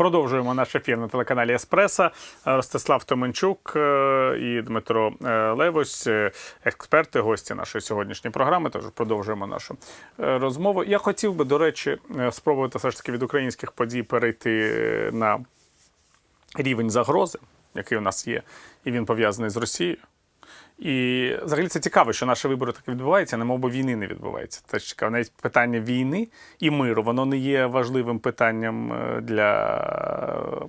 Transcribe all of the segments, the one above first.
Продовжуємо наш ефір на телеканалі Еспреса. Ростислав Томенчук е, і Дмитро е, Левось, е, експерти, гості нашої сьогоднішньої програми. Тож продовжуємо нашу е, розмову. Я хотів би, до речі, е, спробувати все ж таки від українських подій перейти е, на рівень загрози, який у нас є, і він пов'язаний з Росією. І взагалі це цікаво, що наші вибори так відбуваються, немов би війни не відбувається. Це цікаво. Навіть питання війни і миру, воно не є важливим питанням е, для,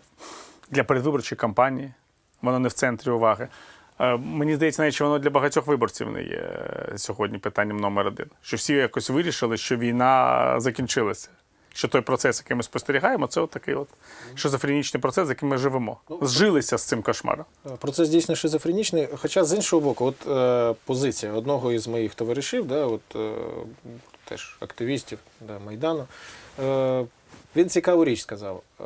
для передвиборчої кампанії. Воно не в центрі уваги. Е, Мені здається, навіть що воно для багатьох виборців не є сьогодні питанням номер один. Що всі якось вирішили, що війна закінчилася. Що той процес, який ми спостерігаємо, це от такий от шизофренічний процес, з яким ми живемо. Зжилися з цим кошмаром. Процес дійсно шизофренічний. Хоча з іншого боку, от е, позиція одного із моїх товаришів, да, от, е, теж активістів да, Майдану, е, він цікаву річ сказав. Е,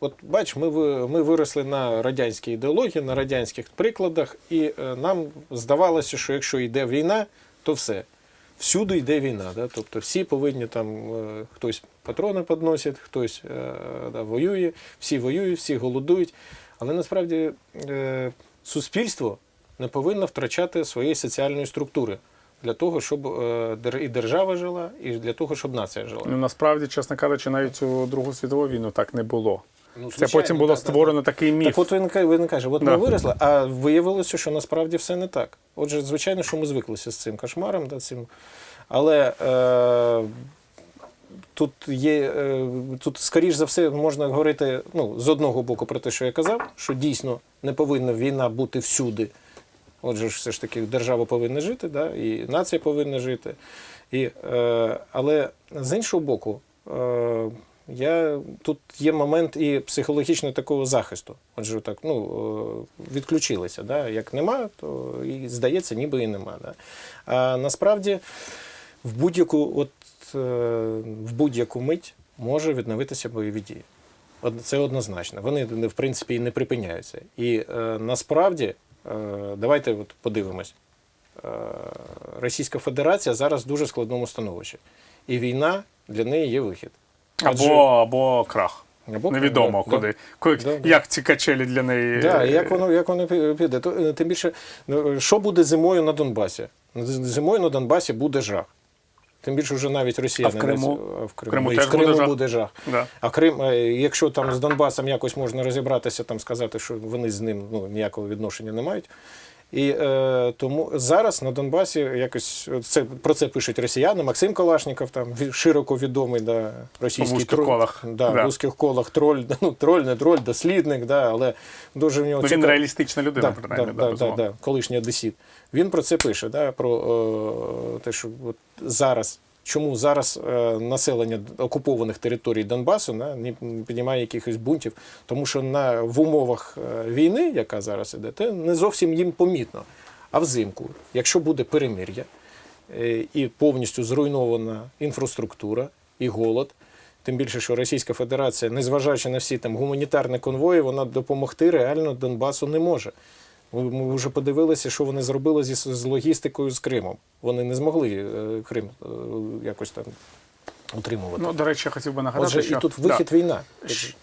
от бач, ми, ми виросли на радянській ідеології, на радянських прикладах, і е, нам здавалося, що якщо йде війна, то все. Всюди йде війна. Да? Тобто всі повинні там е, хтось патрони підносить, хтось е, да, воює, всі воюють, всі голодують. Але насправді е, суспільство не повинно втрачати своєї соціальної структури для того, щоб е, і держава жила, і для того, щоб нація жила. Ну, насправді, чесно кажучи, навіть у Другу світову війну так не було. Ну, Це потім було да, створено такий да. міф. Так от він, він каже, от Да. ми виросли, а виявилося, що насправді все не так. Отже, звичайно, що ми звиклися з цим кошмаром, да, цим. але е, тут є, е, тут, скоріш за все, можна говорити ну, з одного боку про те, що я казав, що дійсно не повинна війна бути всюди. Отже, все ж таки держава повинна жити, да, і нація повинна жити. І, е, але з іншого боку, е, я, тут є момент і психологічного такого захисту. Отже, так, ну, е, відключилися. Да? Як нема, то і здається, ніби і нема. Да? А насправді в будь-яку, от, в будь-яку мить може відновитися бойові дії. Це однозначно. Вони в принципі і не припиняються. І е, насправді, е, давайте от подивимось. Е, Російська Федерація зараз в дуже складному становищі. І війна для неї є вихід. Адже- Або, або крах. Або- Невідомо да, куди. Ку- Да, да. Як ці качелі для неї. Да, е, як воно, як воно піде? Е, тим більше, ну, що буде зимою на Донбасі? Зимою на Донбасі буде жах. Тим більше вже навіть росіяни. А в Криму? не- в Криму, Криму і в Криму буде буде жах. Да. А Крим, е, якщо там з Донбасом якось можна розібратися, там сказати, що вони з ним ну, ніякого відношення не мають. І е, тому зараз на Донбасі якось це про це пишуть росіяни. Максим Калашніков, там широко відомий да, російський В троль. колах. Да, Да. В вузьких колах троль, ну троль, не троль, дослідник, да, але дуже в нього Ну, він цікав- реалістична людина, да, принаймні. да, да, да, да, да, колишній одесіт. Він про це пише, да, про е, те, що от зараз, чому зараз е, населення окупованих територій Донбасу не піднімає якихось бунтів, тому що на, в умовах е, війни, яка зараз іде, це не зовсім їм помітно. А взимку, якщо буде перемир'я е, і повністю зруйнована інфраструктура і голод, Тим більше, що Російська Федерація, незважаючи на всі там гуманітарні конвої, вона допомогти реально Донбасу не може. Ми вже подивилися, що вони зробили зі з логістикою з Кримом. Вони не змогли е, Крим е, якось там утримувати. Ну, до речі, я хотів би нагадати, Отже, що і тут да, вихід війна.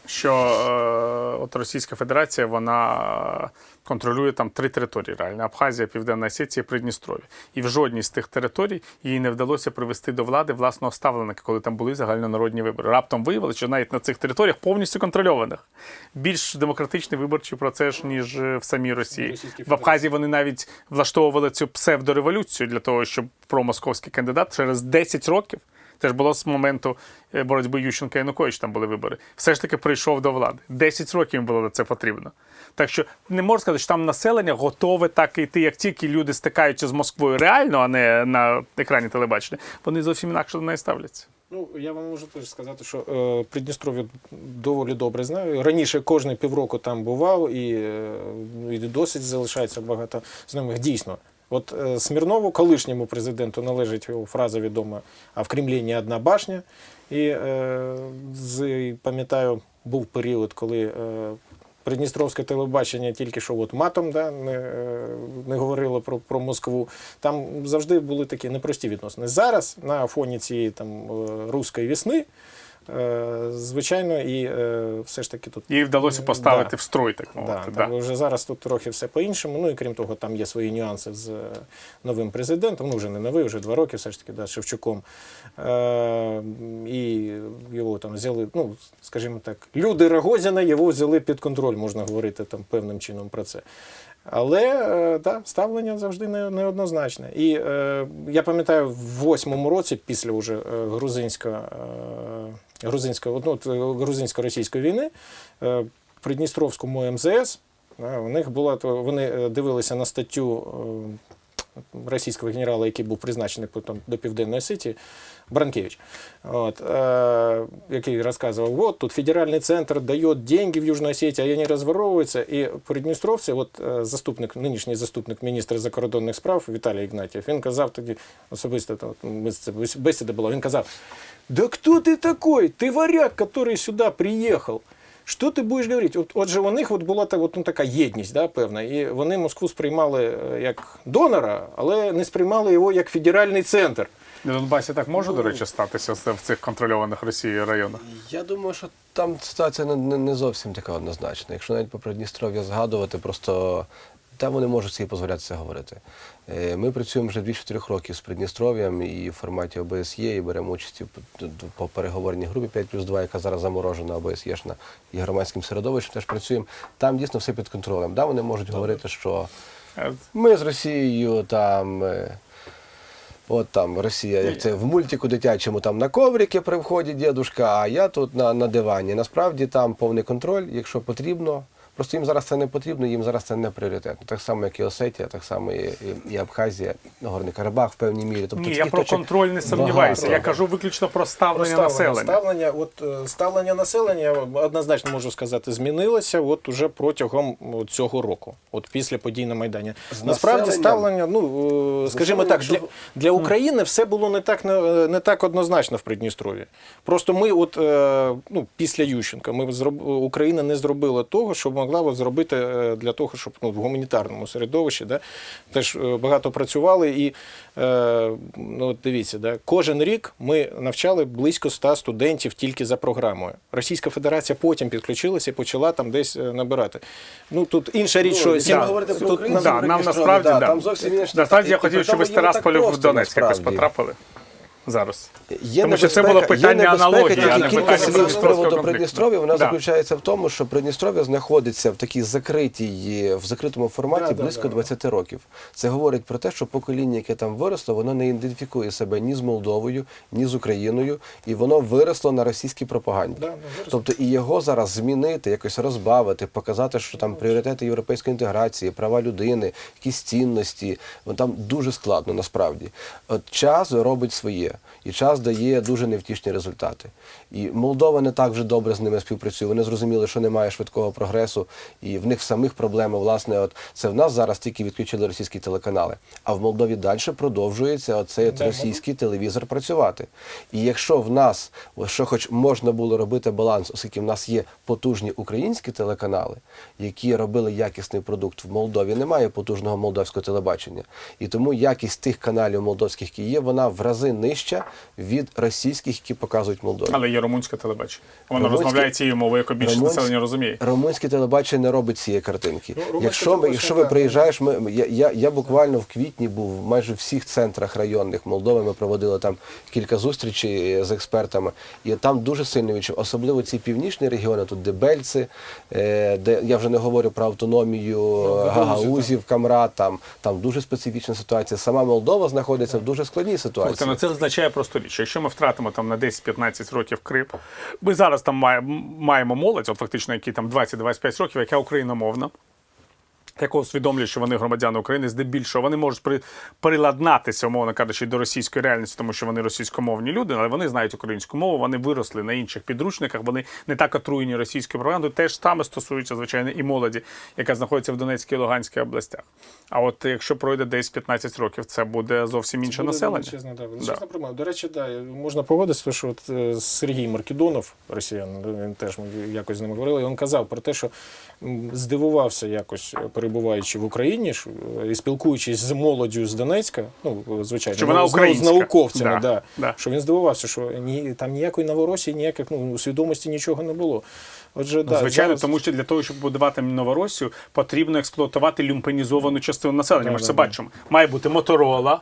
що е, от Російська Федерація вона контролює там три території реально: Абхазія, Південна Осетія, Придністров'я. І в жодній з тих територій їй не вдалося привести до влади власного ставленика, коли там були загальнонародні вибори. Раптом виявилося, що навіть на цих територіях повністю контрольованих більш демократичний виборчий процес, ніж е, в самій Росії. В Абхазії вони навіть влаштовували цю псевдореволюцію для того, щоб промосковський кандидат через 10 років. Це ж було з моменту е, боротьби Ющенка Янукович, там були вибори. Все ж таки прийшов до влади. 10 років було на це потрібно. Так що не можна сказати, що там населення готове так йти, як тільки люди стикаються з Москвою реально, а не на екрані телебачення. Вони зовсім інакше до неї ставляться. Ну, я вам можу теж сказати, що е, Придністров'я доволі добре знаю. Раніше кожні півроку там бував і, е, і досить залишається багато знайомих. Дійсно. От е, Смірнову, колишньому президенту, належить фраза відома, а в Кремлі не одна башня. І е, з, пам'ятаю, був період, коли е, Придністровське телебачення тільки що от матом да, не, е, не говорило про, про Москву. Там завжди були такі непрості відносини. Зараз на фоні цієї там е, руської весни Е, Звичайно, і е, все ж таки тут Їй вдалося поставити Да. в строй, так Да, мовити. там Да. вже зараз тут трохи все по-іншому. Ну і крім того, там є свої нюанси з е, новим президентом. Ну вже не новий, вже два роки, все ж таки, да, Шевчуком. Е, і його там взяли, ну, скажімо так, люди Рогозіна його взяли під контроль, можна говорити там певним чином про це. Але е, да, ставлення завжди не- неоднозначне. І е, я пам'ятаю, в восьмому році, після уже е, грузинсько, е, грузинсько, ну, е, грузинсько-російської війни, е, Придністровському МЗС е, у них була вони е, дивилися на статтю е, російського генерала, який був призначений потім до Південної Ситі, Бранкевич, от, е, який розказував, от тут федеральний центр дає деньги в Южній Осетии, а вони розворовуються. І придністровці, от е, заступник, нинішній заступник міністра закордонних справ Віталій Ігнатьєв, він казав тоді, особисто то, от, ми з- це бесіда була, він казав, да кто ты такой? Ты варяг, который сюда приехал. Що ти будеш говорити? От, отже, у них от була та, от, ну, така єдність да, певна, і вони Москву сприймали е, як донора, але не сприймали його як федеральний центр. На Донбасі так може, Ну, до речі, статися в цих контрольованих Росією районах? Я думаю, що там ситуація не, не, не зовсім така однозначна. Якщо навіть про Придністров'я згадувати, просто там вони можуть собі дозволяти це говорити. Е, Ми працюємо вже більше трьох років з Придністров'ям і в форматі ОБСЄ, і беремо участь по переговорній групі 5 плюс 2, яка зараз заморожена ОБСЄшна, і громадським середовищем теж працюємо. Там дійсно все під контролем. Да, вони можуть говорити, що ми з Росією там. е, От там Росія, як це в мультику дитячому там на коврики при вході дідушка, а я тут на, на дивані. Насправді там повний контроль, якщо потрібно. Просто їм зараз це не потрібно, їм зараз це не пріоритетно. Так само, як і Осетія, так само і, і, і Абхазія, Горний Карабах в певній мірі. Тобто Ні, я про точок контроль не сумніваюся. багато. Я кажу виключно про ставлення населення. Ставлення, от, е, ставлення населення, однозначно можу сказати, змінилося от уже протягом цього року, от після подій на Майдані. З Насправді ставлення, ну, е, скажімо так, для, для України все було не так, не, не так однозначно в Придністров'ї. Просто ми, от, е, ну, після Ющенка, ми зроб, Україна не зробила того, що могла от зробити е, для того, щоб ну, в гуманітарному середовищі да, теж е, багато працювали. І е, ну, от дивіться, да, кожен рік ми навчали близько 100 студентів тільки за програмою. Російська Федерація потім підключилася і почала там десь е, набирати. Ну тут інша річ, що якщо сім- ви про тут, Україну, нам насправді да, да. там зовсім інша Насправді я хотів, щоб ви з Терасполя в Донецьк якось потрапили зараз. Є Тому що це було питання аналогії, тільки а не кілька питання слів з приводу конфлікту. Придністров'я. Вона Да. заключається в тому, що Придністров'я знаходиться в такій закритій, в закритому форматі Да, да, близько да. 20 років. Це говорить про те, що покоління, яке там виросло, воно не ідентифікує себе ні з Молдовою, ні з Україною, і воно виросло на російській пропаганді. Да, ну. Тобто і його зараз змінити, якось розбавити, показати, що там пріоритети європейської інтеграції, права людини, якісь цінності, ну, там дуже складно насправді. От час робить своє, і час дає дуже невтішні результати. І Молдова не так вже добре з ними співпрацює. Вони зрозуміли, що немає швидкого прогресу, і в них самих проблеми. Власне, от це в нас зараз тільки відключили російські телеканали. А в Молдові далі продовжується оцей от російський телевізор працювати. І якщо в нас, що хоч можна було робити баланс, оскільки в нас є потужні українські телеканали, які робили якісний продукт в Молдові, немає потужного молдовського телебачення. І тому якість тих каналів молдовських, які є, вона в рази нижча від російських, які показують Молдові. Але є румунське телебачення. Воно Румунське- розмовляє цією мовою, яку більше Румунське- населення розуміє. Румунське телебачення не робить цієї картинки. Ну, румунське якщо, ми, телебачення, якщо ви так. приїжджаєш, ми, я, я, я буквально в квітні був в майже всіх центрах районних Молдови. Ми проводили там кілька зустрічей з експертами. І там дуже сильно відчув, особливо ці північні регіони, тут де Бельці, е, де я вже не говорю про автономію Гагаузів, Гагаузів, Камрад, там, там дуже специфічна ситуація. Сама Молдова знаходиться в дуже складній Слухайте, ситуації. ну це означає просто річ. Якщо ми втратимо там на 10-15 років Крим, ми зараз там маємо молодь, от фактично, які там 20-25 років, яка україномовна. Яка усвідомлює, що вони громадяни України, здебільшого вони можуть при, приладнатися, умовно кажучи, до російської реальності, тому що вони російськомовні люди, але вони знають українську мову, вони виросли на інших підручниках, вони не так отруєні російською пропагандою. Теж саме стосується, звичайно, і молоді, яка знаходиться в Донецькій і Луганській областях. А от якщо пройде десь 15 років, це буде зовсім інше Буде населення. величезна, да, величезна проблема. До речі, да, можна погодитися, що от е, Сергій Маркідонов, росіян, він теж ми якось з ним говорили, і він казав про те, що здивувався якось перебуваючи в Україні е, і спілкуючись з молоддю з Донецька, ну звичайно, Що вона ну, з- українська. з науковцями, Да, да, да. що він здивувався, що ні, там ніякої Новоросії, ніяких ну, свідомості нічого не було. Отже, Ну, да, Звичайно, зараз- тому що для того, щоб будувати Новоросію, потрібно експлуатувати люмпенізовану частину населення. Ми ж да, це да. бачимо. Має бути Моторола,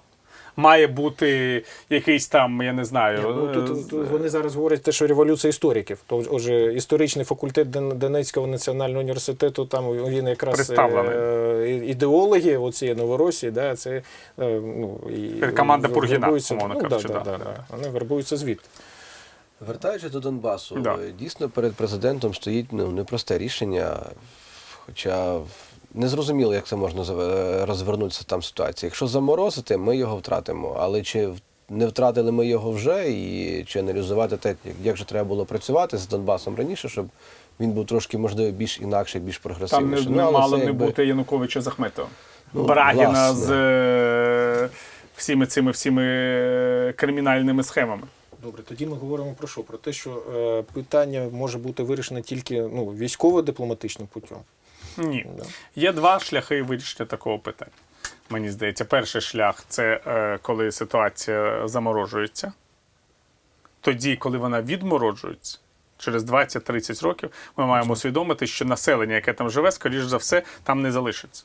має бути якийсь там, я не знаю. Ну, е, тут, тут вони зараз говорять те, що революція істориків. То, отже, історичний факультет Донецького національного університету, там він якраз е, ідеологи оцієї Новоросії, да, це е, ну, і, Команда Пургіна, вербуються- умовно ну, кажучи, Да, да, да, да. да. Вони вербуються звідти. Вертаючись до Донбасу, Да. е, дійсно перед президентом стоїть ну, непросте рішення, хоча не зрозуміло, як це можна зав- розвернутися там ситуація. Якщо заморозити, ми його втратимо. Але чи в- не втратили ми його вже, і чи аналізувати те, як- же треба було працювати з Донбасом раніше, щоб він був трошки, можливо, більш інакший, більш Там не, не мало не якби- бути Януковича з Ахметова. Ну, Брагіна власне. з е, всіми цими всіми е, кримінальними схемами. Добре, тоді ми говоримо про що? Про те, що е, питання може бути вирішене тільки ну, військово-дипломатичним путем. Ні. Да. Є два шляхи вирішення такого питання. Мені здається, перший шлях це е, коли ситуація заморожується. Тоді, коли вона відмороджується, через 20-30 років, ми маємо усвідомити, що населення, яке там живе, скоріш за все, там не залишиться.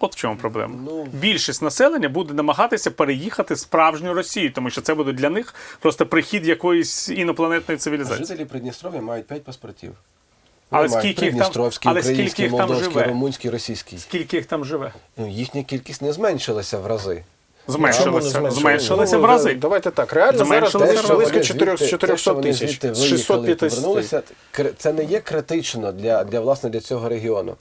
От в чому проблема. Ну, Більшість населення буде намагатися переїхати в справжню Росію, тому що це буде для них просто прихід якоїсь інопланетної цивілізації. Жителі Придністров'я мають 5 паспортів. Але скільки їх там- але скільки український, їх там молдовський, живе? румунський, російський. Скільки їх там живе? Ну, їхня кількість не зменшилася в рази. Зменшилося, зменшилося? зменшилося Ну, в рази. Давайте так. Реально зараз Зменшилося десь в рази. близько Вони 400 звідти- те, 400 тисяч. З 650. кр- це не є критично для, для, власне, для цього регіону.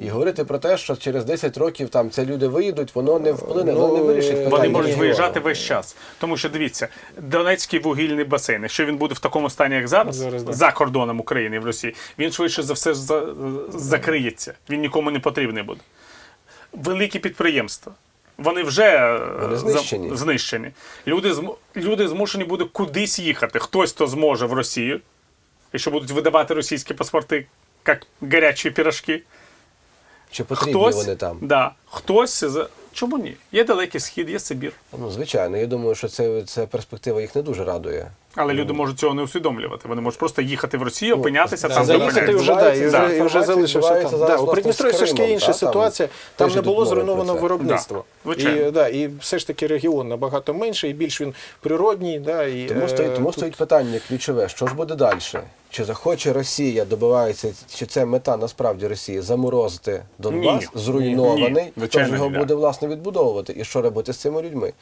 І говорити про те, що через 10 років там ці люди виїдуть, воно не вплине, Ну, воно не вирішить вони питання. Вони можуть виїжджати весь час. Тому що дивіться, Донецький вугільний басейн, якщо він буде в такому стані, як зараз, Зараз, да. за кордоном України і в Росії, він швидше за все за- закриється. Він нікому не потрібний буде. Великі підприємства. Вони вже е, Вони за- знищені. знищені. Люди, зм- люди змушені будуть кудись їхати. Хтось то зможе в Росію, якщо будуть видавати російські паспорти, як гарячі пірожки. Чи потрібні Хтось, вони там? Да, хтось з Чому ні? Є далекий схід, є Сибір. Ну, звичайно, я думаю, що це, це перспектива їх не дуже радує. Але люди можуть цього не усвідомлювати. Вони можуть просто їхати в Росію, опинятися да, там, заїхати Заїхати вже, да, і вже, і вже залишився там. Да, у власне, Придністрові все ж таки інша та, ситуація. Там не було зруйновано виробництво. Да, і, да, і все ж таки регіон набагато менше, і більш він природній. Да, і, Тому е, стоїть, тому тут- стоїть питання ключове: що ж буде далі? Чи захоче Росія добивається, чи це мета насправді Росії заморозити Донбас, Ні. зруйнований, Ні. хто Звичайно, ж його ні, буде власне відбудовувати? І що робити з цими людьми?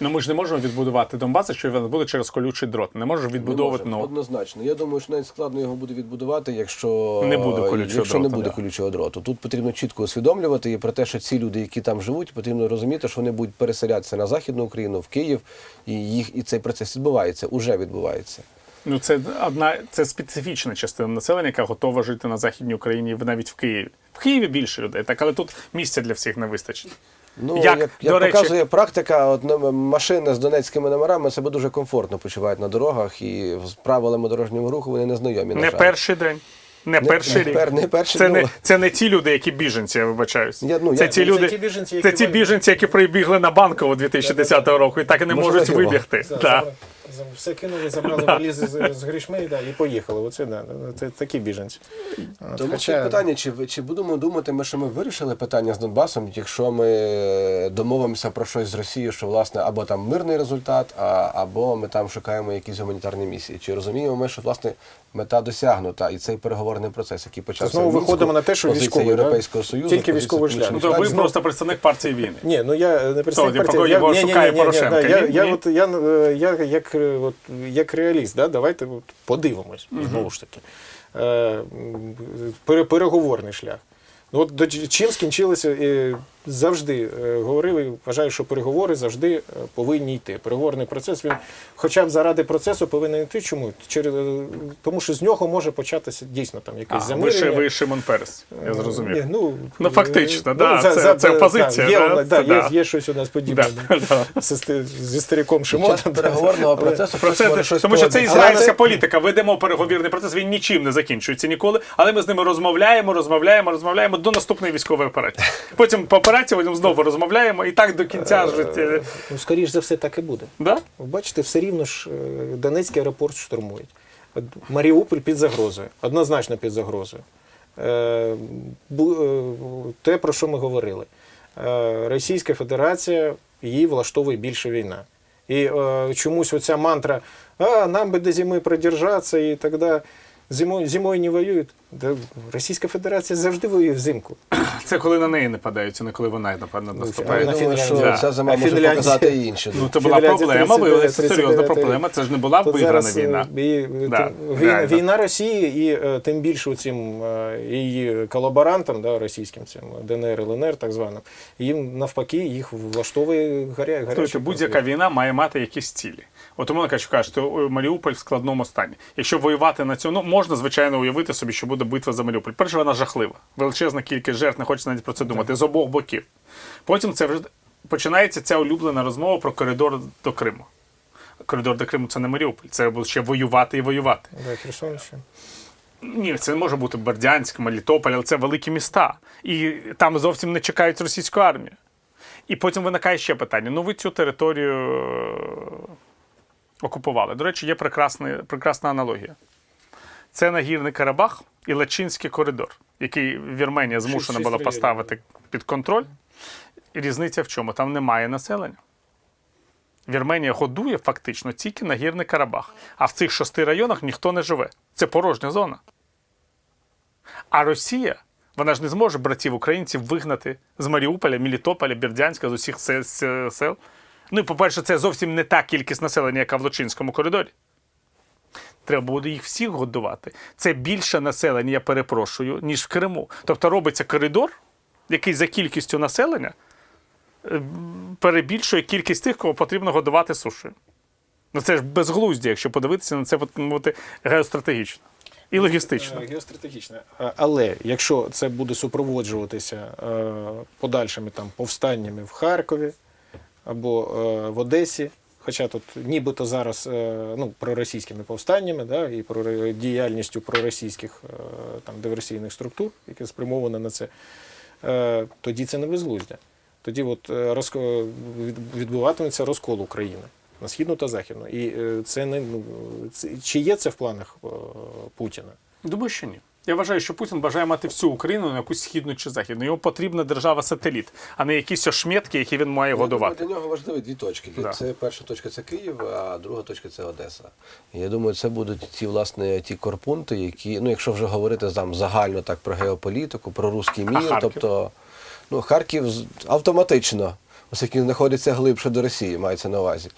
Ну ми ж не можемо відбудувати Донбас, якщо він буде через колючий дрот. Не можеш відбудовувати нову. однозначно. Я думаю, що навіть складно його буде відбудувати, якщо Не буде колючого якщо не буде да. колючого дроту. Тут потрібно чітко усвідомлювати і про те, що ці люди, які там живуть, потрібно розуміти, що вони будуть переселятися на західну Україну, в Київ, і їх і цей процес відбувається, уже відбувається. Ну це одна це специфічна частина населення, яка готова жити на західній Україні навіть в Києві. В Києві більше людей, так але тут місця для всіх не вистачить. Ну, Як, як, як, до речі- показує практика, от ну, машини з донецькими номерами себе дуже комфортно почувають на дорогах, і з правилами дорожнього руху вони не знайомі. на Не жаль. перший день. Не, Не- перший не рік. пер- не перший, це, ну. не, це не ті люди, які біженці, я вибачаюсь. Я- ну, це я- ті це люди, ті біженці, це які ті біженці, які прибігли на банкову 2010 року і так і не можуть вибігти. Да, Все кинули, забрали валізи з, з грішми да, і поїхали. Оце да, це такі біженці. От, Тому хоча- Хоча... питання, чи, чи будемо думати, ми, що ми вирішили питання з Донбасом, якщо ми е, домовимося про щось з Росією, що власне або там мирний результат, а, або ми там шукаємо якісь гуманітарні місії. Чи розуміємо ми, що власне мета досягнута, і цей переговорний процес, який почався Знову в Мінську, виходимо на те, що військовий. Європейського Союзу, Тільки військовий шлях. Ну, то ви Штатів. просто представник партії війни. Ні, ну я не представник партії. його ні, ні, шукає ні, ні, да, Я, Ні? я, Ні? от, я, е, я як, е, от, як реаліст, да, давайте от, подивимось, знову ж таки. Е, переговорний шлях. Ну, от до чим скінчилися е, завжди е, говорив вважаю, що переговори завжди е, повинні йти. Переговорний процес він, хоча б заради процесу, повинен йти. Чому? Через е, тому, що з нього може початися дійсно там А, якесь ви, ще, замирення. ви Шимон Перес, я Ні, ну, Ну, фактично, е, да, це- це опозиція, Є, да, да, це є, да. є щось у нас подібне Да, да, да. зі, стариком Шимоном. переговорного процесу Про це, щось тому що це ізраїльська Але- політика. Ведемо переговірний процес, він нічим не закінчується ніколи. Але ми з ними розмовляємо, розмовляємо, розмовляємо до наступної військової операції. Потім операції потім знову розмовляємо і так до кінця життя. Ну, скоріш за все, так і буде. Да? Ви бачите, все рівно ж е, Донецький аеропорт штурмують. Маріуполь під загрозою, однозначно під загрозою. Е, е, Те, про що ми говорили. Е, Російська Федерація її влаштовує більше війна. І е, чомусь оця мантра, а нам би до зими продержатися і тоді зимою, зимою не воюють. Да, Російська Федерація завжди воює взимку. Це коли на неї нападаються, не коли вона напад- а наступає. на Я думаю, що Фінляндія. ця зима може Фінляндія? показати і інше. Ну, це була проблема, 39, виявилася серйозна 39. проблема. Це ж не була Тут виграна зараз, е, війна. і, Да, тим- війна, реально. війна Росії і е, тим більше цим е, її колаборантам, да, російським цим ДНР, ЛНР, так званим, їм навпаки їх влаштовує гаря, гарячий Тобто будь-яка війна має мати якісь цілі. От умовно кажучи, кажуть, що Маріуполь в складному стані. Якщо воювати на цьому, ну можна звичайно уявити собі, що буде битва за Маріуполь. Перше, вона жахлива. Величезна кількість жертв, не хочеться навіть про це думати, з обох боків. Потім це вже починається ця улюблена розмова про коридор до Криму. Коридор до Криму це не Маріуполь, це буде ще воювати і воювати. Да, Херсонщина. Ні, це не може бути Бердянськ, Мелітополь, але це великі міста. І там зовсім не чекають російську армію. І потім виникає ще питання: ну ви цю територію е, окупували. До речі, є прекрасна, прекрасна аналогія. Це нагірний Карабах і Лачинський коридор, який Вірменія змушена була поставити під контроль. І різниця в чому? Там немає населення. Вірменія годує фактично тільки нагірний Карабах. А в цих шести районах ніхто не живе. Це порожня зона. А Росія, вона ж не зможе братів українців вигнати з Маріуполя, Мелітополя, Бердянська, з усіх се- се- сел. Ну по-перше, це зовсім не та кількість населення, яка в Лучинському коридорі. Треба буде їх всіх годувати. Це більше населення, я перепрошую, ніж в Криму. Тобто робиться коридор, який за кількістю населення е, перебільшує кількість тих, кого потрібно годувати сушею. Ну це ж безглуздя, якщо подивитися на це мовити, геостратегічно і логістично. Е, Геостратегічне. А- Але якщо це буде супроводжуватися е, подальшими там повстаннями в Харкові або е, в Одесі, хоча тут нібито зараз е, ну, проросійськими повстаннями да, і про діяльністю проросійських е, там, диверсійних структур, які спрямовані на це, тоді це не безглуздя. Тоді от, відбуватиметься розкол України на східну та західну. І це не ну, це, чи є це в планах Путіна? Думаю, що ні. Я вважаю, що Путін бажає мати всю Україну на якусь східну чи західну. Йому потрібна держава-сателіт, а не якісь ошметки, які він має годувати. Для нього важливі дві точки. Да. Це перша точка це Київ, а друга точка це Одеса. Я думаю, це будуть ті власне ті корпункти, які, ну якщо вже говорити там загально так про геополітику, про руський мір, тобто ну Харків автоматично, оскільки він знаходиться глибше до Росії, мається на увазі.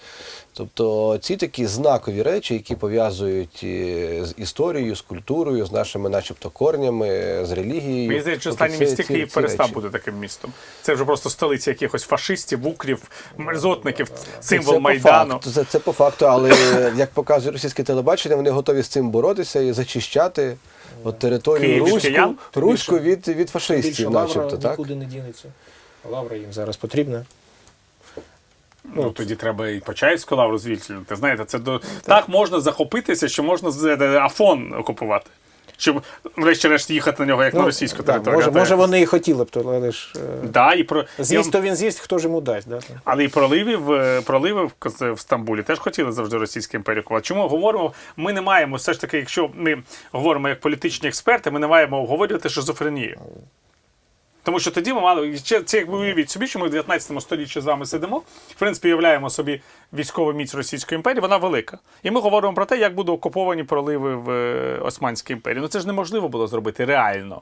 Тобто ці такі знакові речі, які пов'язують е, з історією, з культурою, з нашими, начебто, корнями, з релігією. Мені здається, що Тобто місті Київ перестав бути таким містом. Це вже просто столиця якихось фашистів, укрів, мерзотників, Це символ по Майдану. факту, це, це по факту, але як показує російське телебачення, вони готові з цим боротися і зачищати от територію руську, руську від, від Більше фашистів, лавра начебто, так? нікуди не дінеться. Лавра їм зараз потрібна. Ну тоді треба і Почаївську лавру звільнити. Знаєте, це до так можна захопитися, що можна е, Афон окупувати. Щоб врешті-решт їхати на нього як на російську Ну, так, територію. може, може вони і хотіли б, то, але ж е, Да, і про з'їсть, то він з'їсть, хто ж йому дасть. Да? Але і проливи в проливи в, в Стамбулі теж хотіли завжди російська імперія кувати. Чому говоримо? Ми не маємо все ж таки, якщо ми говоримо як політичні експерти, ми не маємо обговорювати шизофренію. Тому що тоді ми мали ще- це якби уявіть собі, що ми в 19 столітті з вами сидимо. В принципі, уявляємо собі військову міць Російської імперії, вона велика. І ми говоримо про те, як будуть окуповані проливи в е, Османській імперії. Ну це ж неможливо було зробити реально.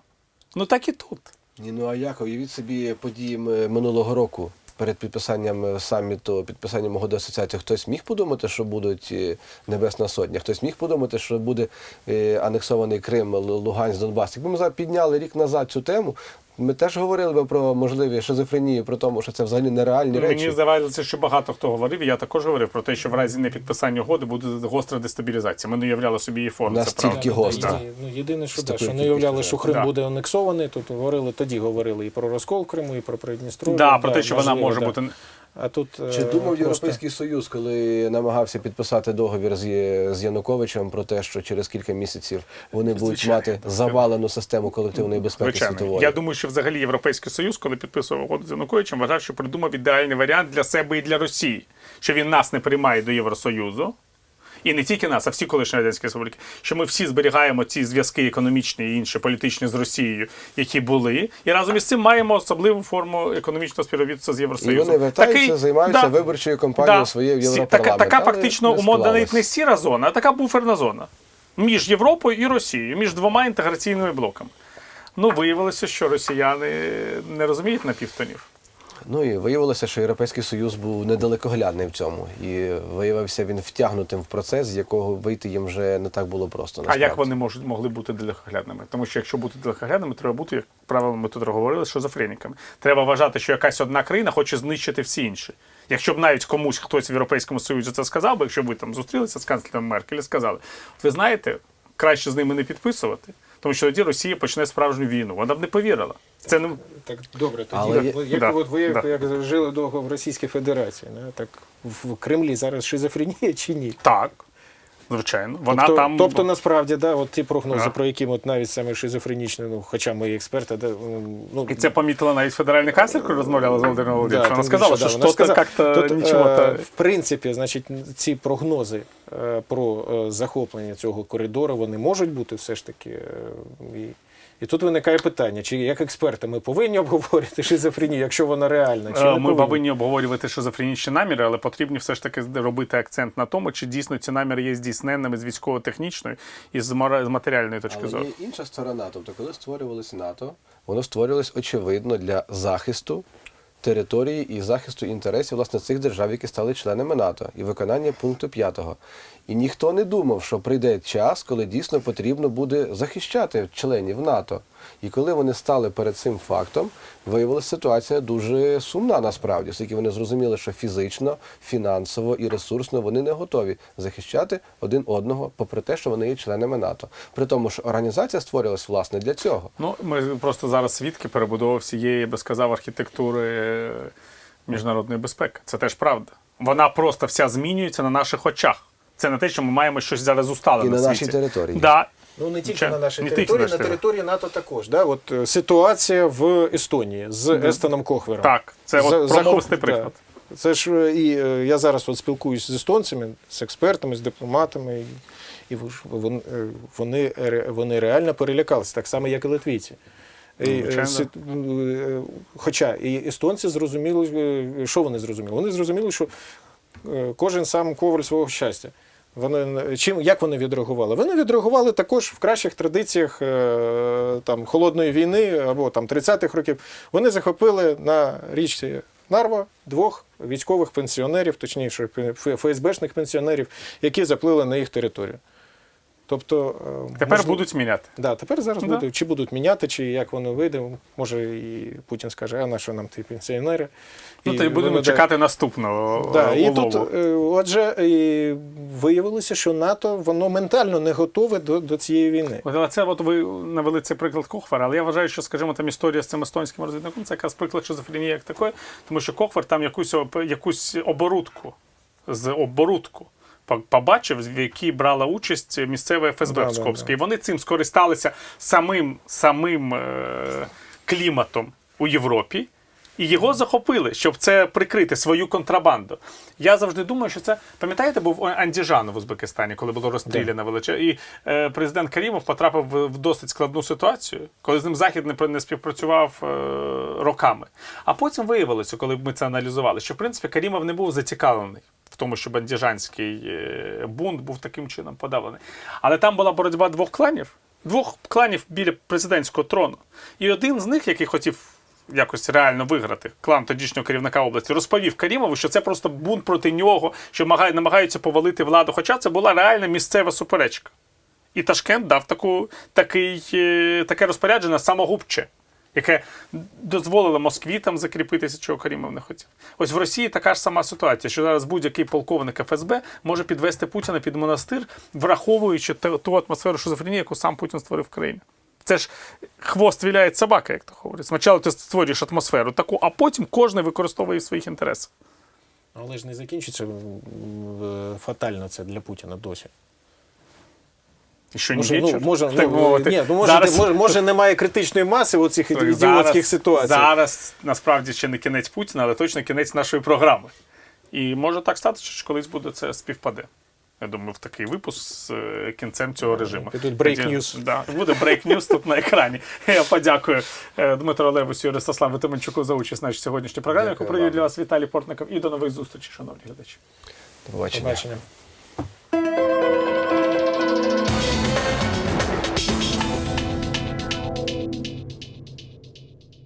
Ну так і тут. Ні, ну а як? Уявіть собі події минулого року. Перед підписанням е, саміту, підписанням угоди асоціації, хтось міг подумати, що будуть е, Небесна Сотня, хтось міг подумати, що буде е, анексований Крим, Луганськ, Донбас. Якби ми підняли рік назад цю тему, Ми теж говорили би про можливі шизофренії, про тому, що це взагалі нереальні речі. Мені здавалося, що багато хто говорив, і я також говорив про те, що в разі непідписання угоди буде гостра дестабілізація. Ми не уявляли собі її форму. Настільки гостра. Да, Ну, єдине, що, да, що не уявляли, що Крим да. буде анексований. Тут говорили, тоді говорили і про розкол Криму, і про Придністров'я. Да, про те, що вона може да. бути А тут Чи е, думав просто- Європейський Союз, коли намагався підписати договір з, з Януковичем про те, що через кілька місяців вони будуть Звичайно. мати завалену систему колективної безпеки Звичайно. світової? Я думаю, що взагалі Європейський Союз, коли підписував угоду з Януковичем, вважав, що придумав ідеальний варіант для себе і для Росії, що він нас не приймає до Євросоюзу. І не тільки нас, а всі колишні радянські республіки, що ми всі зберігаємо ці зв'язки економічні і інші політичні з Росією, які були, і разом із цим маємо особливу форму економічного співробітництва з І Євросоюзом. вони вертаються, займаються виборчою кампанією своєю в Сі- Європарламент. Така, така фактично умовна навіть не сіра зона, а така буферна зона між Європою і Росією, між двома інтеграційними блоками. Ну, виявилося, що росіяни не розуміють напівтонів. Ну і виявилося, що Європейський Союз був недалекоглядний в цьому, і виявився він втягнутим в процес, з якого вийти їм вже не так було просто. А як вони можуть могли бути далекоглядними? Тому що якщо бути далекоглядними, треба бути, як правило, ми тут говорили, шизофреніками. Треба вважати, що якась одна країна хоче знищити всі інші. Якщо б навіть комусь хтось в Європейському Союзі це сказав, би, якщо б ви там зустрілися з канцлером Меркель і сказали, ви знаєте, краще з ними не підписувати, тому що тоді Росія почне справжню війну. Вона б не повірила. Це не Так добре, тоді Але як, як Да, от ви да. як жили довго в Російській Федерації, не? так в Кремлі зараз шизофренія чи ні? так. Звичайно, вона тобто, там тобто, насправді, да, от ті прогнози, Да. про які от навіть саме шизофренічні, ну, хоча ми експерти, да, ну, і це помітила навіть федеральний канцлер, коли розмовляла з Володимиром Володимировичем. вона сказала, що да, щось сказала, як-то нічого. е, В принципі, значить, ці прогнози е, про е, захоплення цього коридору, вони можуть бути все ж таки. І, тут виникає питання, чи як експерти ми повинні обговорити шизофренію, якщо вона реальна, чи Е, не Ми повинні обговорювати шизофренічні наміри, але потрібно все ж таки робити акцент на тому, чи дійсно ці наміри є здійсненними з військово-технічної і з з матеріальної точки Але зору. є інша сторона. Тобто, коли створювалось НАТО, воно створювалось очевидно для захисту території і захисту інтересів власне цих держав, які стали членами НАТО, і виконання пункту 5. І ніхто не думав, що прийде час, коли дійсно потрібно буде захищати членів НАТО. І коли вони стали перед цим фактом, виявилася ситуація дуже сумна насправді, оскільки вони зрозуміли, що фізично, фінансово і ресурсно вони не готові захищати один одного, попри те, що вони є членами НАТО. При тому, що організація створювалась власне для цього. Ну, ми просто зараз свідки перебудови всієї, я би сказав, архітектури е, міжнародної безпеки. Це теж правда. Вона просто вся змінюється на наших очах. Це не те, що ми маємо щось зараз усталене І на в нашій території. Да. Ну не тільки Звичайно. на нашій Не території, на на території НАТО також. Да? От е, ситуація в Естонії з Естоном Кохвером. Так, це от За- промовистий приклад. да. Це ж е, і е, я зараз от спілкуюся з естонцями, з експертами, з дипломатами, і, і ви ж- вон- е, вони, ре- вони реально перелякалися, так само, як і литвійці. І, е, Звичайно. сит- е, Хоча і естонці зрозуміли, е, що вони зрозуміли? Вони зрозуміли, що е, кожен сам коваль свого щастя. Вони чим як вони відреагували? Вони відреагували також в кращих традиціях е, там холодної війни або там 30-х років. Вони захопили на річці Нарва двох військових пенсіонерів, точніше ФСБшних пенсіонерів, які заплили на їх територію. Тобто е, Тепер можливо- будуть міняти. Да, тепер зараз Да. буде, чи будуть міняти, чи як воно вийде. Може, і Путін скаже, а на що нам ті пенсіонери? Ну, то й будемо воно, чекати наступного Да, е, і тут, е, отже, і виявилося, що НАТО воно ментально не готове до, до цієї війни. От, це от ви навели цей приклад Кохвера, але я вважаю, що, скажімо, там історія з цим естонським розвідником це якраз приклад шизофренії як такої, тому що Кохвер там якусь, якусь оборудку з оборудку. По- Побачив, в якій брала участь місцеве ФСБ Да, да, Псковське. да. І вони цим скористалися самим, самим е, кліматом у Європі, і його захопили, щоб це прикрити свою контрабанду. Я завжди думаю, що це пам'ятаєте, був Андіжан в Узбекистані, коли було розстріляно величе. І е, президент Карімов потрапив в, в досить складну ситуацію, коли з ним захід не, не співпрацював е, роками. А потім виявилося, коли ми це аналізували, що в принципі Карімов не був зацікавлений. В тому, щоб андіжанський е, бунт був таким чином подавлений. Але там була боротьба двох кланів, двох кланів біля президентського трону. І один з них, який хотів якось реально виграти клан тодішнього керівника області, розповів Карімову, що це просто бунт проти нього, що намагаються повалити владу. Хоча це була реальна місцева суперечка. І Ташкент дав таку, такий, е, таке розпорядження самогубче. Яке дозволило Москві там закріпитися, чого Карімов не хотів. Ось в Росії така ж сама ситуація, що зараз будь-який полковник ФСБ може підвести Путіна під монастир, враховуючи ту атмосферу шизофренії, яку сам Путін створив в країні. Це ж хвост віляє собака, як то говорять. Спочатку ти створюєш атмосферу таку, а потім кожен використовує в своїх інтересах. Але ж не закінчиться е, фатально це для Путіна досі. Що Може, ні ну, може, так ну, мовити. ні, ну, може, Зараз- може, може, немає критичної маси у цих ідіотських ситуацій. Зараз насправді ще не кінець Путіна, але точно кінець нашої програми. І може так стати, що колись буде це співпаде. Я думаю, в такий випуск з е, кінцем цього режиму. І тут break news. Да, буде break news тут на екрані. Я подякую е, Дмитро Левусю і Ростиславу Тименчуку за участь в нашій сьогоднішній програмі, яку провів для вас Віталій Портников. І до нових зустрічей, шановні глядачі. До побачення. Побачення.